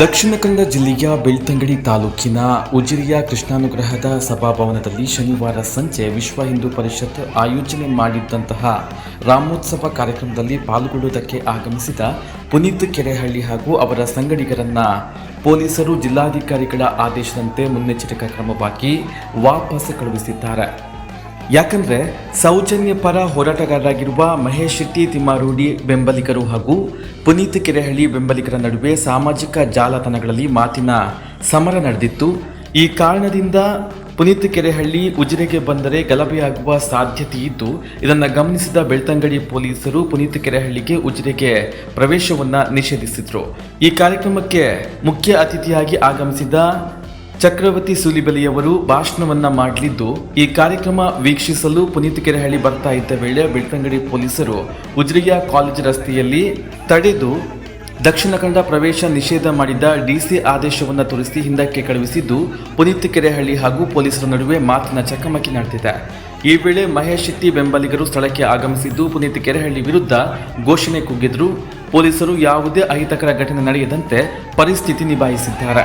ದಕ್ಷಿಣ ಕನ್ನಡ ಜಿಲ್ಲೆಯ ಬೆಳ್ತಂಗಡಿ ತಾಲೂಕಿನ ಉಜಿರಿಯ ಕೃಷ್ಣಾನುಗ್ರಹದ ಸಭಾಭವನದಲ್ಲಿ ಶನಿವಾರ ಸಂಜೆ ವಿಶ್ವ ಹಿಂದೂ ಪರಿಷತ್ ಆಯೋಜನೆ ಮಾಡಿದ್ದಂತಹ ರಾಮೋತ್ಸವ ಕಾರ್ಯಕ್ರಮದಲ್ಲಿ ಪಾಲ್ಗೊಳ್ಳುವುದಕ್ಕೆ ಆಗಮಿಸಿದ ಪುನೀತ್ ಕೆರೆಹಳ್ಳಿ ಹಾಗೂ ಅವರ ಸಂಗಡಿಗರನ್ನ ಪೊಲೀಸರು ಜಿಲ್ಲಾಧಿಕಾರಿಗಳ ಆದೇಶದಂತೆ ಮುನ್ನೆಚ್ಚರಿಕಾ ಕ್ರಮವಾಗಿ ವಾಪಸ್ ಕಳುಹಿಸಿದ್ದಾರೆ. ಯಾಕಂದ್ರೆ ಸೌಜನ್ಯ ಪರ ಹೋರಾಟಗಾರರಾಗಿರುವ ಮಹೇಶ್ ಶೆಟ್ಟಿ ತಿಮ್ಮಾರೂಡಿ ಬೆಂಬಲಿಗರು ಹಾಗೂ ಪುನೀತ್ ಕೆರೆಹಳ್ಳಿ ಬೆಂಬಲಿಗರ ನಡುವೆ ಸಾಮಾಜಿಕ ಜಾಲತಾಣಗಳಲ್ಲಿ ಮಾತಿನ ಸಮರ ನಡೆದಿತ್ತು. ಈ ಕಾರಣದಿಂದ ಪುನೀತ್ ಕೆರೆಹಳ್ಳಿ ಉಜಿರೆಗೆ ಬಂದರೆ ಗಲಭೆಯಾಗುವ ಸಾಧ್ಯತೆ ಇದ್ದು, ಇದನ್ನು ಗಮನಿಸಿದ ಬೆಳ್ತಂಗಡಿ ಪೊಲೀಸರು ಪುನೀತ್ ಕೆರೆಹಳ್ಳಿಗೆ ಉಜಿರೆಗೆ ಪ್ರವೇಶವನ್ನ ನಿಷೇಧಿಸಿದರು. ಈ ಕಾರ್ಯಕ್ರಮಕ್ಕೆ ಮುಖ್ಯ ಅತಿಥಿಯಾಗಿ ಆಗಮಿಸಿದ ಚಕ್ರವರ್ತಿ ಸುಲಿಬಲಿಯವರು ಭಾಷಣವನ್ನ ಮಾಡಲಿದ್ದು, ಈ ಕಾರ್ಯಕ್ರಮ ವೀಕ್ಷಿಸಲು ಪುನೀತ್ ಕೆರೆಹಳ್ಳಿ ಬರ್ತಾ ಇದ್ದ ವೇಳೆ ಬೆಳ್ತಂಗಡಿ ಪೊಲೀಸರು ಉಜ್ರಿಯ ಕಾಲೇಜ್ ರಸ್ತೆಯಲ್ಲಿ ತಡೆದು ದಕ್ಷಿಣ ಕನ್ನಡ ಪ್ರವೇಶ ನಿಷೇಧ ಮಾಡಿದ್ದ ಡಿಸಿ ಆದೇಶವನ್ನು ತೋರಿಸಿ ಹಿಂದಕ್ಕೆ ಕಳುಹಿಸಿದ್ದು ಪುನೀತ್ ಕೆರೆಹಳ್ಳಿ ಹಾಗೂ ಪೊಲೀಸರ ನಡುವೆ ಮಾತಿನ ಚಕಮಕಿ ನಡೆದಿದೆ. ಈ ವೇಳೆ ಮಹೇಶ್ ಶೆಟ್ಟಿ ಬೆಂಬಲಿಗರು ಸ್ಥಳಕ್ಕೆ ಆಗಮಿಸಿದ್ದು ಪುನೀತ್ ಕೆರೆಹಳ್ಳಿ ವಿರುದ್ಧ ಘೋಷಣೆ ಕೂಗಿದ್ರು. ಪೊಲೀಸರು ಯಾವುದೇ ಅಹಿತಕರ ಘಟನೆ ನಡೆಯದಂತೆ ಪರಿಸ್ಥಿತಿ ನಿಭಾಯಿಸಿದ್ದಾರೆ.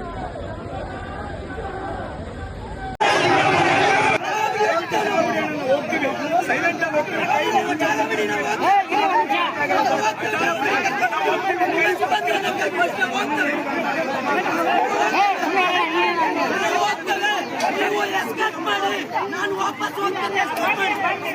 ನೀವು ಎಸ್ಕೇಪ್ ಮಾಡಿ ನಾನು ವಾಪಸ್ ಹೋಗ್ತೇನೆ escape ಮಾಡಿ.